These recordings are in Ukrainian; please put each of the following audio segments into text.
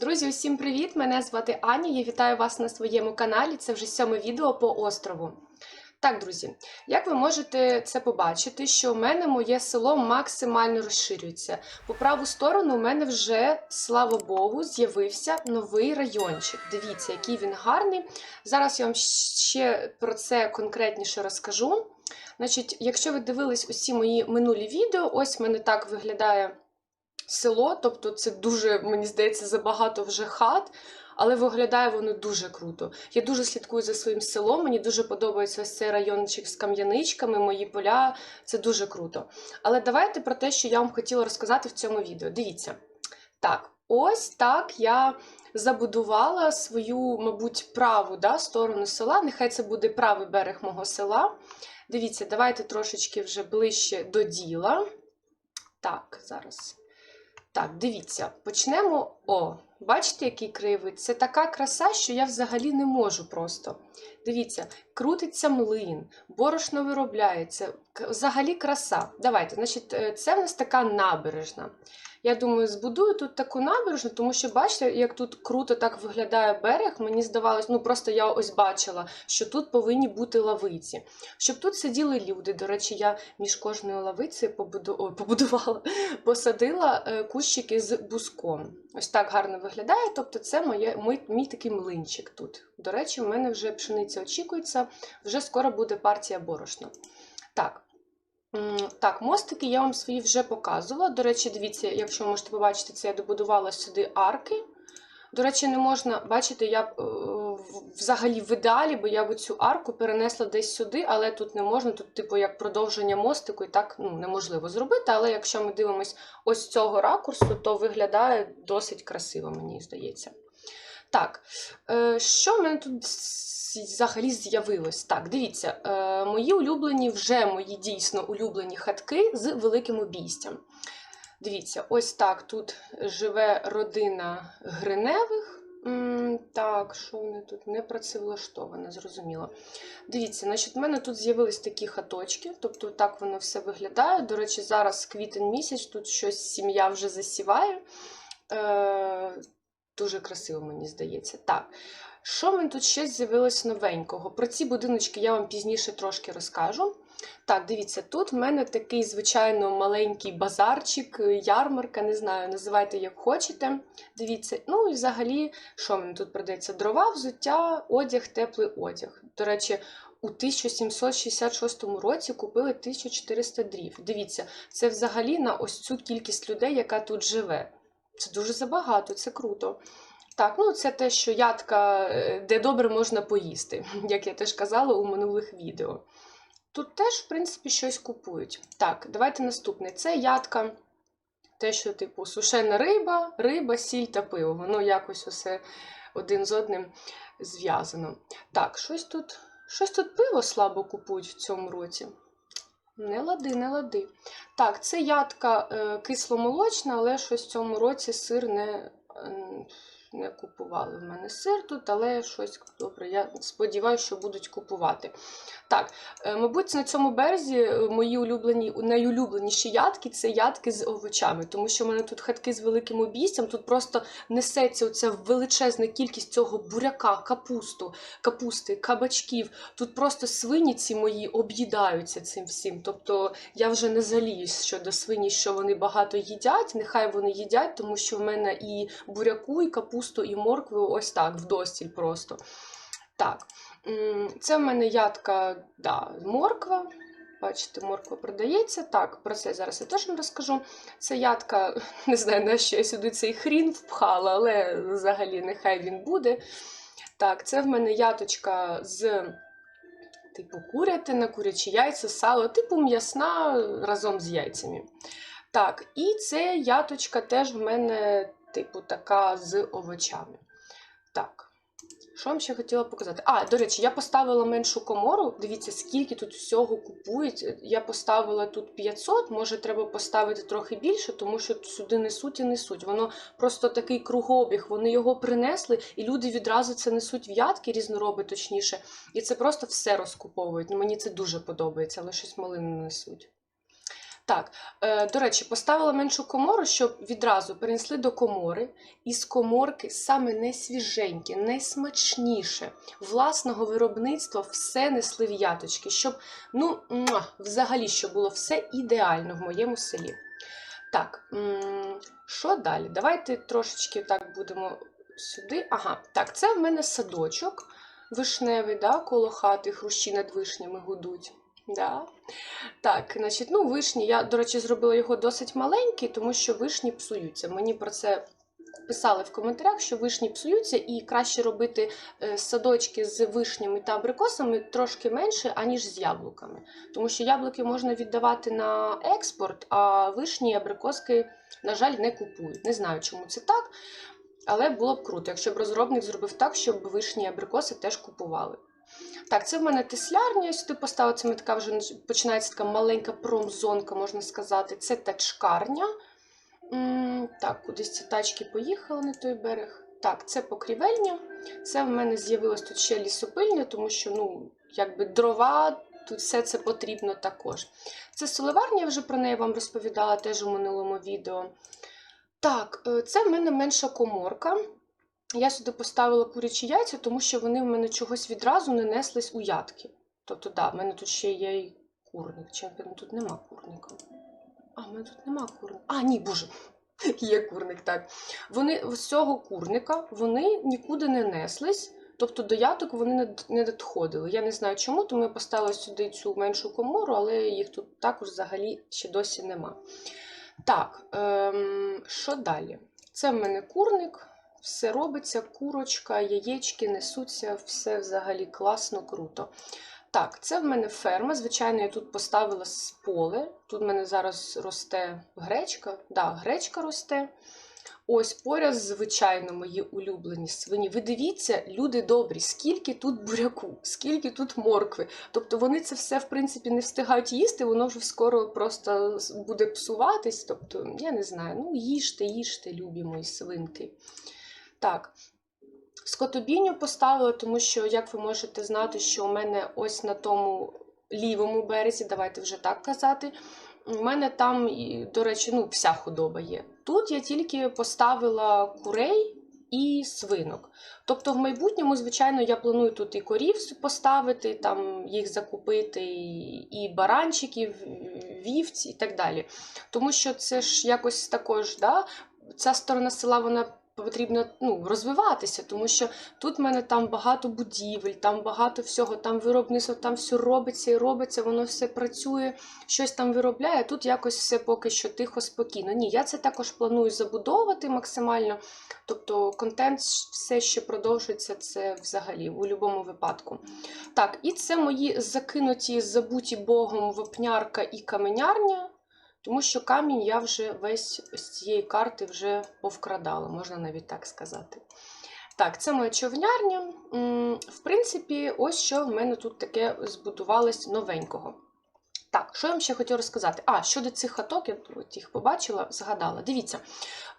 Друзі, усім привіт! Мене звати Аня. Я вітаю вас на своєму каналі. Це вже сьоме відео по острову. Так, друзі, як ви можете це побачити, що у мене моє село максимально розширюється. По праву сторону у мене вже, слава Богу, з'явився новий райончик. Дивіться, який він гарний. Зараз я вам ще про це конкретніше розкажу. Значить, якщо ви дивились усі мої минулі відео, ось в мене так виглядає село, тобто це дуже, мені здається, забагато вже хат, але виглядає воно дуже круто. Я дуже слідкую за своїм селом, мені дуже подобається ось цей райончик з кам'яничками, мої поля. Це дуже круто. Але давайте про те, що я вам хотіла розказати в цьому відео. Дивіться. Так, ось так я забудувала свою, мабуть, праву да, сторону села. Нехай це буде правий берег мого села. Дивіться, давайте трошечки вже ближче до діла. Так, зараз. Так, дивіться, почнемо. О, бачите, який кривий? Це така краса, що я взагалі не можу просто. Дивіться, крутиться млин, борошно виробляється. Взагалі краса. Давайте, значить, е, це в нас така набережна. Я думаю, збудую тут таку набережну, тому що бачите, як тут круто так виглядає берег. Мені здавалось, ну просто я ось бачила, що тут повинні бути лавиці. Щоб тут сиділи люди. До речі, я між кожною лавицею побуду... Побудувала, посадила е, кущики з буском. Ось так гарно виглядає. Тобто, це моє, мій, мій такий млинчик тут. До речі, в мене вже пшениця очікується, вже скоро буде партія борошна. Так. Так, мостики я вам свої вже показувала. До речі, дивіться, якщо ви можете побачити, це я добудувала сюди арки. До речі, не можна, бачите, я б е, взагалі в ідеалі, бо я б цю арку перенесла десь сюди, але тут не можна. Тут, типу, як продовження мостику, і так ну, неможливо зробити. Але якщо ми дивимось ось цього ракурсу, то виглядає досить красиво, мені здається. Так, е, що в мене тут взагалі з'явилось? Так, дивіться, е, мої улюблені, вже мої дійсно улюблені хатки з великим обійстям. Дивіться, ось так тут живе родина Гриневих. Так, що вони тут не працевлаштоване, зрозуміло. Дивіться, значить, в мене тут з'явились такі хаточки, тобто так воно все виглядає. До речі, зараз квітень місяць, тут щось сім'я вже засіває. Дуже красиво, мені здається. Так. Що в мене тут ще з'явилось новенького? Про ці будиночки я вам пізніше трошки розкажу. Так, дивіться, тут в мене такий, звичайно, маленький базарчик, ярмарка, не знаю, називайте як хочете. Дивіться, ну і взагалі, що в мене тут продається? Дрова, взуття, одяг, теплий одяг. До речі, у 1766 році купили 1400 дрів. Дивіться, це взагалі на ось цю кількість людей, яка тут живе. Це дуже забагато, це круто. Так, ну це те, що ядка, е, де добре можна поїсти, як я теж казала у минулих відео. Тут теж, в принципі, щось купують. Так, давайте наступне. Це ядка, те, що, типу, сушена риба, риба, сіль та пиво. Воно якось усе один з одним зв'язано. Так, щось тут, щось тут пиво слабо купують в цьому році. Не лади, не лади. Так, це ядка е, кисломолочна, але щось в цьому році сир не, не купували. В мене сир тут, але щось добре. Я сподіваюся, що будуть купувати. Так, е, мабуть, на цьому березі е, мої улюблені, найулюбленіші ядки це ядки з овочами, тому що в мене тут хатки з великим обійстям, тут просто несеться оця величезна кількість цього буряка, капусту, капусти, кабачків. Тут просто свині ці мої об'їдаються цим всім. Тобто я вже не жаліюсь щодо свині, що вони багато їдять. Нехай вони їдять, тому що в мене і буряку, і капусту, і моркву ось так, вдостіль просто. Так, це в мене ядка, да, морква. Бачите, морква продається. Так, про це зараз я теж вам розкажу. Це ядка, не знаю, на що я сюди цей хрін впхала, але взагалі нехай він буде. Так, це в мене яточка з типу курятина, курячі яйця, сало, типу м'ясна разом з яйцями. Так, і це яточка теж в мене, типу, така з овочами. Так. Що вам ще хотіла показати? А, до речі, я поставила меншу комору. Дивіться, скільки тут всього купують. Я поставила тут 500, може треба поставити трохи більше, тому що сюди несуть і несуть. Воно просто такий кругообіг. Вони його принесли, і люди відразу це несуть в ядки, різнороби точніше. І це просто все розкуповують. Ну, Мені це дуже подобається, але щось малину несуть. Так, е, до речі, поставила меншу комору, щоб відразу перенесли до комори. І з коморки саме найсвіженьке, найсмачніше власного виробництва все несли в яточки, щоб, ну, взагалі, щоб було все ідеально в моєму селі. Так, що далі? Давайте трошечки так будемо сюди. Ага, так, це в мене садочок вишневий, да, коло хати, хрущі над вишнями гудуть. Да. Так, значить, ну, вишні. Я, до речі, зробила його досить маленький, тому що вишні псуються. Мені про це писали в коментарях, що вишні псуються, і краще робити е, садочки з вишнями та абрикосами трошки менше, аніж з яблуками. Тому що яблуки можна віддавати на експорт, а вишні і абрикоски, на жаль, не купують. Не знаю, чому це так. Але було б круто, якщо б розробник зробив так, щоб вишні і абрикоси теж купували. Так, це в мене теслярня, я сюди поставила, це така вже починається така маленька промзонка, можна сказати. Це тачкарня. Так, кудись ці тачки поїхали на той берег. Так, це покрівельня. Це в мене з'явилось тут ще лісопильня, тому що, ну, якби дрова, тут все це потрібно також. Це соливарня, я вже про неї вам розповідала теж у минулому відео. Так, е, це в мене менша коморка. Я сюди поставила курячі яйця, тому що вони в мене чогось відразу не неслись у ятки. Тобто, да, в мене тут ще є і курник. Чи тут нема курника? А, в мене тут нема курника. А, ні, боже, є курник, так. Вони з цього курника вони нікуди не неслись. Тобто до яток вони не, надходили. Я не знаю чому, тому я поставила сюди цю меншу комору, але їх тут також взагалі ще досі нема. Так, ем, що далі? Це в мене курник, все робиться, курочка, яєчки несуться, все взагалі класно, круто. Так, це в мене ферма. Звичайно, я тут поставила поле. Тут в мене зараз росте гречка. Да, гречка росте. Ось поряд, звичайно, мої улюблені свині. Ви дивіться, люди добрі, скільки тут буряку, скільки тут моркви. Тобто вони це все, в принципі, не встигають їсти, воно вже скоро просто буде псуватись. Тобто, я не знаю, ну їжте, їжте, любі мої свинки. Так. Скотобійню поставила, тому що, як ви можете знати, що у мене ось на тому лівому березі, давайте вже так казати, у мене там, до речі, ну, вся худоба є. Тут я тільки поставила курей і свинок. Тобто, в майбутньому, звичайно, я планую тут і корів поставити, там їх закупити, і, баранчиків, вівці і так далі. Тому що це ж якось також, да, ця сторона села, вона потрібно ну, розвиватися, тому що тут в мене там багато будівель, там багато всього, там виробництво, там все робиться і робиться, воно все працює, щось там виробляє. Тут якось все поки що тихо, спокійно. Ні, я це також планую забудовувати максимально. Тобто контент все ще продовжується, це взагалі у будь-якому випадку. Так, і це мої закинуті, забуті Богом вапнярка і каменярня. Тому що камінь я вже весь з цієї карти вже повкрадала, можна навіть так сказати. Так, це моя човнярня. В принципі, ось що в мене тут таке збудувалось новенького. Так, що я вам ще хотіла розказати? А, щодо цих хаток, я от їх побачила, згадала. Дивіться,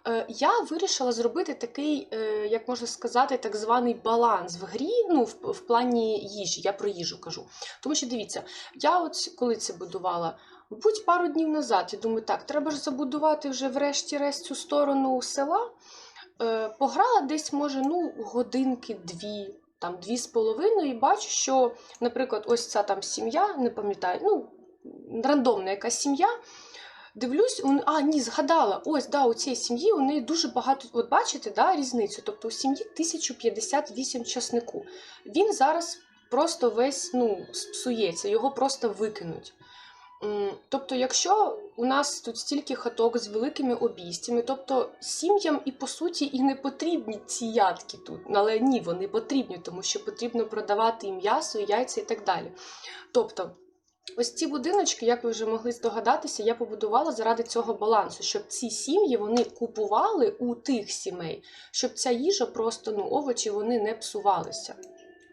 е, я вирішила зробити такий, е, як можна сказати, так званий баланс в грі, ну, в, в плані їжі, я про їжу кажу. Тому що дивіться, я от коли це будувала, Будь пару днів назад, я думаю, так, треба ж забудувати вже врешті-решт цю сторону села. Е, Пограла десь, може, ну, годинки-дві, там дві з половиною, і бачу, що, наприклад, ось ця там сім'я, не пам'ятаю, ну, рандомна якась сім'я. Дивлюсь, у а, ні, згадала, ось да, у цій сім'ї у неї дуже багато. От бачите, да, різницю. Тобто у сім'ї 1058 часнику. Він зараз просто весь ну, спсується, його просто викинуть. Тобто, якщо у нас тут стільки хаток з великими обійстями, тобто сім'ям і по суті і не потрібні ці ядки тут. Але ні, вони потрібні, тому що потрібно продавати і м'ясо, яйця і так далі. Тобто, ось ці будиночки, як ви вже могли здогадатися, я побудувала заради цього балансу, щоб ці сім'ї вони купували у тих сімей, щоб ця їжа просто ну, овочі вони не псувалися.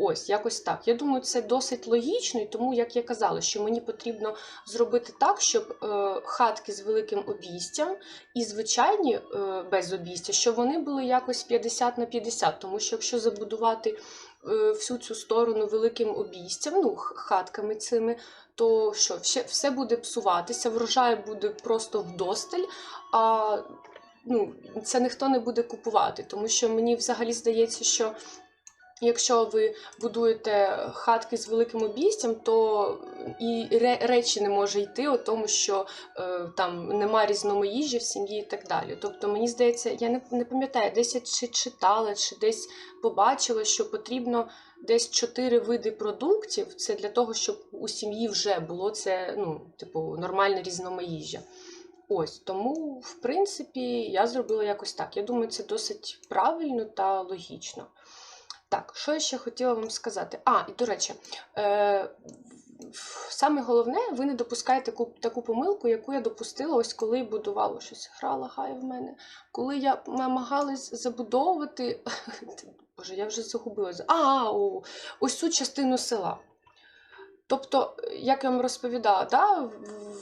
Ось, якось так. Я думаю, це досить логічно, і тому, як я казала, що мені потрібно зробити так, щоб е, хатки з великим обійстям і звичайні е, без обійстя, щоб вони були якось 50 на 50. Тому що якщо забудувати е, всю цю сторону великим обійстям, ну, хатками цими, то що, все, все буде псуватися, врожай буде просто вдосталь, а ну, це ніхто не буде купувати. Тому що мені взагалі здається, що якщо ви будуєте хатки з великим обійстям, то і речі не може йти, о тому, що е, там нема різномаїжжя в сім'ї і так далі. Тобто, мені здається, я не, не пам'ятаю, десь я чи читала, чи десь побачила, що потрібно десь чотири види продуктів. Це для того, щоб у сім'ї вже було це, ну, типу, нормальне різномаїжжя. Ось тому, в принципі, я зробила якось так. Я думаю, це досить правильно та логічно. Так, що я ще хотіла вам сказати? А, і до речі, е, саме головне, ви не допускаєте таку, помилку, яку я допустила, ось коли будувала щось. Гра лагає в мене. Коли я намагалась забудовувати. Боже, я вже загубилася. А, о, ось цю частину села. Тобто, як я вам розповідала, да,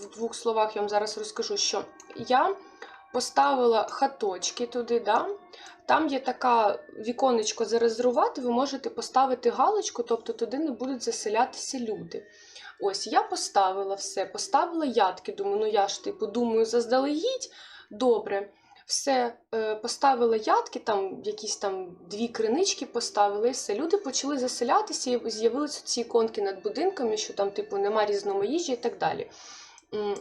в двох словах я вам зараз розкажу, що я поставила хаточки туди, да, там є така віконечко зарезервувати, ви можете поставити галочку, тобто туди не будуть заселятися люди. Ось я поставила все, поставила ядки. Думаю, ну я ж типу думаю, заздалегідь. Добре. Все, е, поставила ядки, там якісь там дві кринички поставили, і все. Люди почали заселятися, і з'явилися ці іконки над будинками, що там, типу, нема різномаїжі і так далі.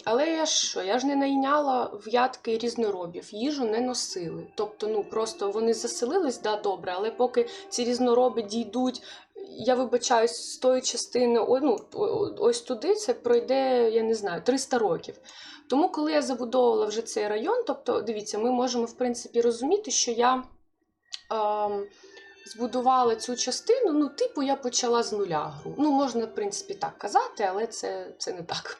Але я що? Я ж не найняла в ядки різноробів, їжу не носили. Тобто, ну просто вони заселились, да, добре, але поки ці різнороби дійдуть, я вибачаюсь, з тої частини, о, ну, ось туди це пройде, я не знаю, 300 років. Тому, коли я забудовувала вже цей район, тобто, дивіться, ми можемо в принципі розуміти, що я. Ем, Збудувала цю частину, ну, типу, я почала з нуля гру. Ну, можна, в принципі, так казати, але це, це не так.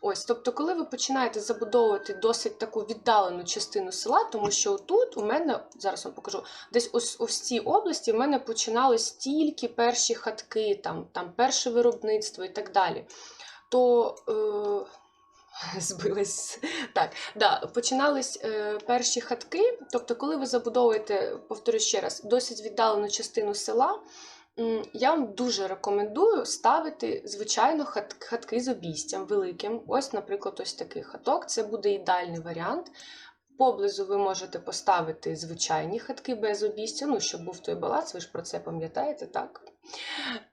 Ось, тобто, коли ви починаєте забудовувати досить таку віддалену частину села, тому що тут у мене, зараз вам покажу, десь ось, в цій області в мене починались тільки перші хатки, там, там перше виробництво і так далі. То е, збилась. Так, да, починались е, перші хатки. Тобто, коли ви забудовуєте, повторю ще раз, досить віддалену частину села. Я вам дуже рекомендую ставити, звичайно, хат- хатки з обійстям великим. Ось, наприклад, ось такий хаток. Це буде ідеальний варіант. Поблизу ви можете поставити звичайні хатки без обійстя, ну, щоб був той баланс, ви ж про це пам'ятаєте, так?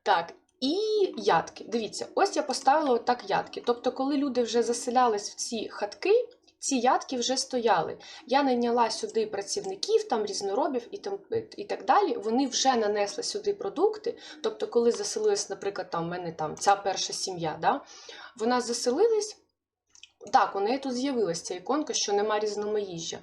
Так, і ядки. Дивіться, ось я поставила отак ядки. Тобто, коли люди вже заселялись в ці хатки, ці ядки вже стояли. Я найняла сюди працівників, там різноробів і, там, і так далі. Вони вже нанесли сюди продукти. Тобто, коли заселилась, наприклад, там в мене там ця перша сім'я, да, вона заселилась. Так, у неї тут з'явилася ця іконка, що нема різномаїжжя.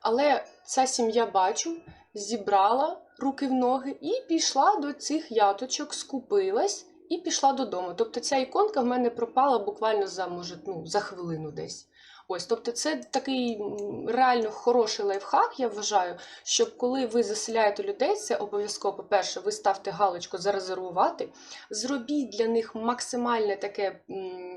Але ця сім'я бачу, зібрала руки в ноги і пішла до цих яточок, скупилась і пішла додому. Тобто ця іконка в мене пропала буквально за, може, ну, за хвилину десь. Ось, тобто, це такий реально хороший лайфхак, я вважаю, щоб коли ви заселяєте людей, це обов'язково, по-перше, ви ставте галочку зарезервувати, зробіть для них максимальне таке,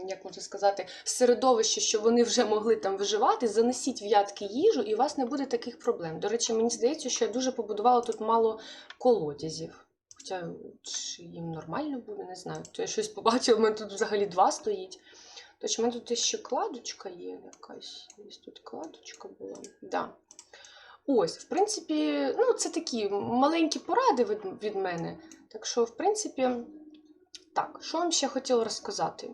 як можна сказати, середовище, щоб вони вже могли там виживати, занесіть в ядки їжу, і у вас не буде таких проблем. До речі, мені здається, що я дуже побудувала тут мало колодязів. Хоча чи їм нормально буде, не знаю. То я щось побачила, у мене тут взагалі два стоїть. Тож, у мене тут ще кладочка є якась. Ось тут кладочка була. Да. Ось, в принципі, ну, це такі маленькі поради від, від мене. Так що, в принципі, так, що вам ще хотіла розказати?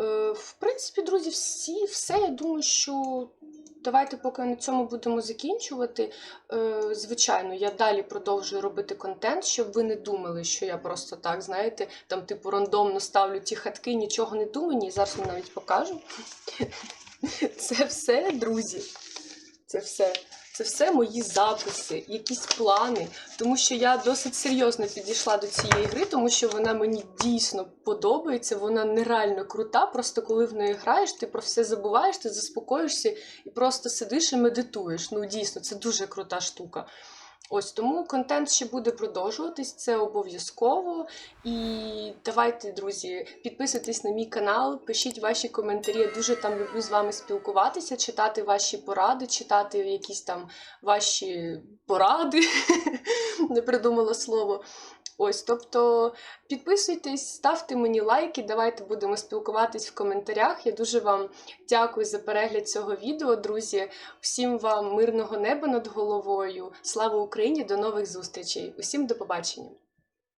Е, в принципі, друзі, всі, все, я думаю, що давайте поки на цьому будемо закінчувати. Е, звичайно, я далі продовжую робити контент, щоб ви не думали, що я просто так, знаєте, там, типу, рандомно ставлю ті хатки, нічого не думаю. Ні, зараз вам навіть покажу. Це все, друзі. Це все. Це все мої записи, якісь плани, тому що я досить серйозно підійшла до цієї гри, тому що вона мені дійсно подобається, вона нереально крута. Просто коли в неї граєш, ти про все забуваєш, ти заспокоїшся і просто сидиш і медитуєш. Ну дійсно, це дуже крута штука. Ось тому контент ще буде продовжуватись, це обов'язково. І давайте, друзі, підписуйтесь на мій канал, пишіть ваші коментарі. Я дуже там люблю з вами спілкуватися, читати ваші поради, читати якісь там ваші поради. Не придумала слово. Ось, тобто підписуйтесь, ставте мені лайки, давайте будемо спілкуватись в коментарях. Я дуже вам дякую за перегляд цього відео, друзі. Всім вам мирного неба над головою. Слава Україні! До нових зустрічей! Усім до побачення!